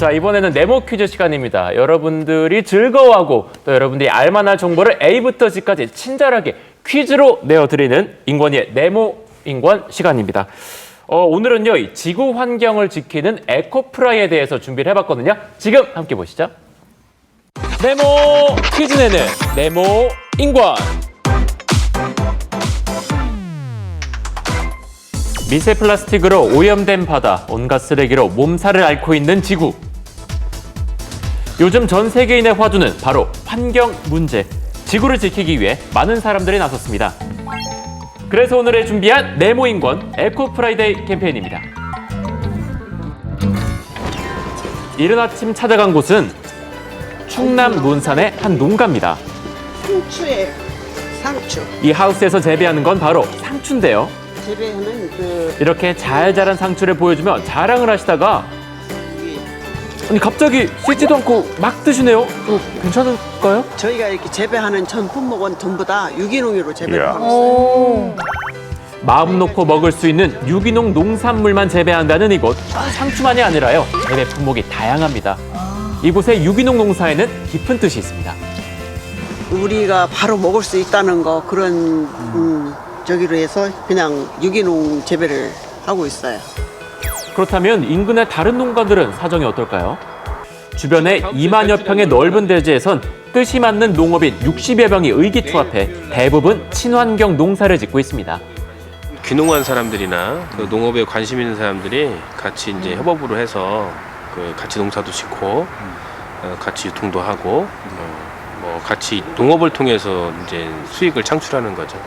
자, 이번에는 네모 퀴즈 시간입니다. 여러분들이 즐거워하고 또 여러분들이 알만한 정보를 A부터 Z까지 친절하게 퀴즈로 내어드리는 인권위의 네모 인권 시간입입니다. 어, 오늘은요, 이 지구 환경을 지키는 에코프라이에 대해서 준비를 해봤거든요. 지금 함께 보시죠. 네모 퀴즈 내는 네모 인권. 미세 플라스틱으로 오염된 바다, 온갖 쓰레기로 몸살을 앓고 있는 지구. 요즘 전 세계인의 화두는 바로 환경 문제. 지구를 지키기 위해 많은 사람들이 나섰습니다. 그래서 오늘의 준비한 네모 인권 에코 프라이데이 캠페인입니다. 이른 아침 찾아간 곳은 충남 논산의 한 농가입니다. 상추에 상추 이 하우스에서 재배하는 건 바로 상추인데요. 재배하는 그 이렇게 잘 자란 상추를 보여주며 자랑을 하시다가 아니 갑자기 씻지도 않고 막 드시네요. 이거 괜찮을까요? 저희가 이렇게 재배하는 전 품목은 전부 다 유기농으로 재배를 하고 있어요. 마음 놓고 먹을 수 있는 유기농 농산물만 재배한다는 이곳 상추만이 아니라요 재배 품목이 다양합니다. 이곳의 유기농 농사에는 깊은 뜻이 있습니다. 우리가 바로 먹을 수 있다는 거 그런 음, 저기로 해서 그냥 유기농 재배를 하고 있어요. 그렇다면 인근의 다른 농가들은 사정이 어떨까요? 주변에 2만여 평의 넓은 대지에선 뜻이 맞는 농업인 60여 명이 의기투합해 대부분 친환경 농사를 짓고 있습니다. 귀농한 사람들이나 그 농업에 관심 있는 사람들이 같이 이제 협업으로 해서 그 같이 농사도 짓고 어, 같이 유통도 하고 어, 뭐 같이 농업을 통해서 이제 수익을 창출하는 거죠.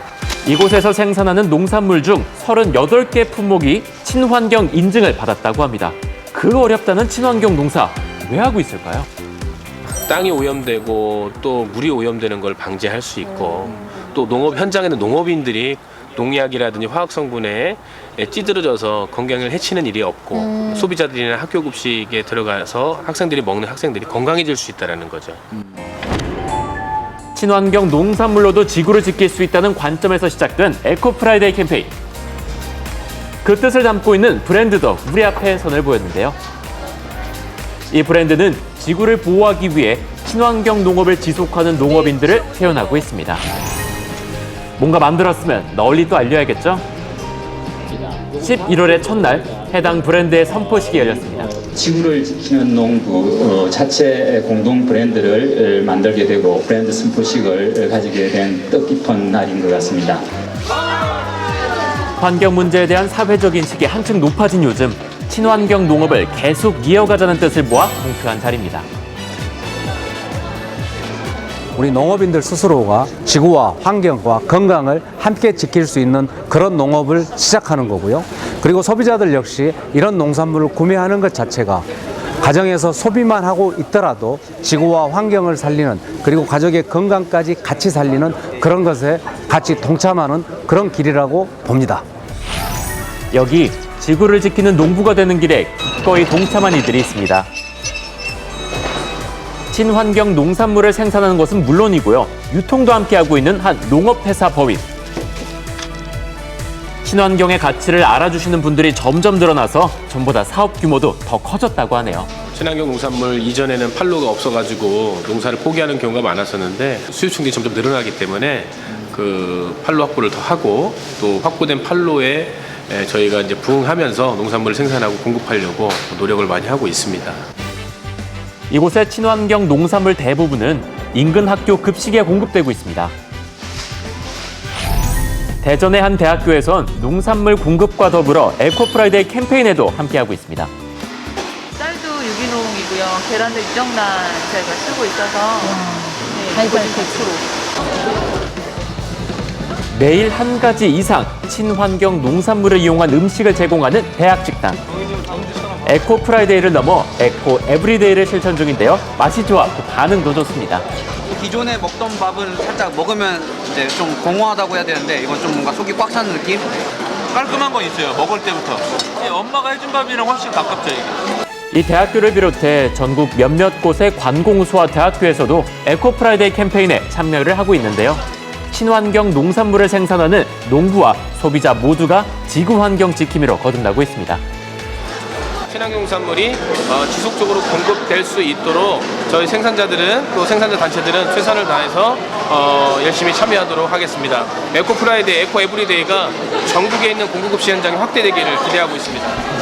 이곳에서 생산하는 농산물 중 38개 품목이 친환경 인증을 받았다고 합니다. 그 어렵다는 친환경 농사 왜 하고 있을까요? 땅이 오염되고 또 물이 오염되는 걸 방지할 수 있고 또 농업 현장에는 농업인들이 농약이라든지 화학 성분에 찌들어져서 건강을 해치는 일이 없고 소비자들이나 학교 급식에 들어가서 학생들이 먹는 학생들이 건강해질 수 있다라는 거죠. 친환경 농산물로도 지구를 지킬 수 있다는 관점에서 시작된 에코 프라이데이 캠페인. 그 뜻을 담고 있는 브랜드도 우리 앞에 선을 보였는데요. 이 브랜드는 지구를 보호하기 위해 친환경 농업을 지속하는 농업인들을 태어나고 있습니다. 뭔가 만들었으면 널리 또 알려야겠죠? 11월의 첫날 해당 브랜드의 선포식이 열렸습니다. 지구를 지키는 농부 어, 자체 공동 브랜드를 어, 만들게 되고 브랜드 선포식을 가지게 된 뜻깊은 날인 것 같습니다. 환경 문제에 대한 사회적 인식이 한층 높아진 요즘 친환경 농업을 계속 이어가자는 뜻을 모아 공표한 자리입니다. 우리 농업인들 스스로가 지구와 환경과 건강을 함께 지킬 수 있는 그런 농업을 시작하는 거고요. 그리고 소비자들 역시 이런 농산물을 구매하는 것 자체가 가정에서 소비만 하고 있더라도 지구와 환경을 살리는 그리고 가족의 건강까지 같이 살리는 그런 것에 같이 동참하는 그런 길이라고 봅니다. 여기 지구를 지키는 농부가 되는 길에 기꺼이 동참한 이들이 있습니다. 친환경 농산물을 생산하는 것은 물론이고요. 유통도 함께하고 있는 한 농업회사 법인. 친환경의 가치를 알아주시는 분들이 점점 늘어나서 전보다 사업 규모도 더 커졌다고 하네요. 친환경 농산물 이전에는 판로가 없어가지고 농사를 포기하는 경우가 많았었는데 수요 충격이 점점 늘어나기 때문에 그 판로 확보를 더 하고 또 확보된 판로에 에, 저희가 이제 부응하면서 농산물을 생산하고 공급하려고 노력을 많이 하고 있습니다. 이곳의 친환경 농산물 대부분은 인근 학교 급식에 공급되고 있습니다. 대전의 한 대학교에선 농산물 공급과 더불어 에코프라이데이 캠페인에도 함께하고 있습니다. 쌀도 유기농이고요. 계란도 유정란 저희가 쓰고 있어서 네, 거의 100%. 매일 한 가지 이상 친환경 농산물을 이용한 음식을 제공하는 대학 식당. 에코 프라이데이를 넘어 에코 에브리데이를 실천 중인데요. 맛이 좋아 또 반응도 좋습니다. 기존에 먹던 밥은 살짝 먹으면 이제 좀 공허하다고 해야 되는데 이건 좀 뭔가 속이 꽉 차는 느낌? 깔끔한 건 있어요. 먹을 때부터. 예, 엄마가 해준 밥이랑 훨씬 가깝죠 이게. 이 대학교를 비롯해 전국 몇몇 곳의 관공서와 대학교에서도 에코 프라이데이 캠페인에 참여를 하고 있는데요. 친환경 농산물을 생산하는 농부와 소비자 모두가 지구 환경 지킴이로 거듭나고 있습니다. 친환경 농산물이 어, 지속적으로 공급될 수 있도록 저희 생산자들은 또 생산자 단체들은 최선을 다해서 어, 열심히 참여하도록 하겠습니다. 에코 프라이데이, 에코 에브리데이가 전국에 있는 공급 시현장이 확대되기를 기대하고 있습니다.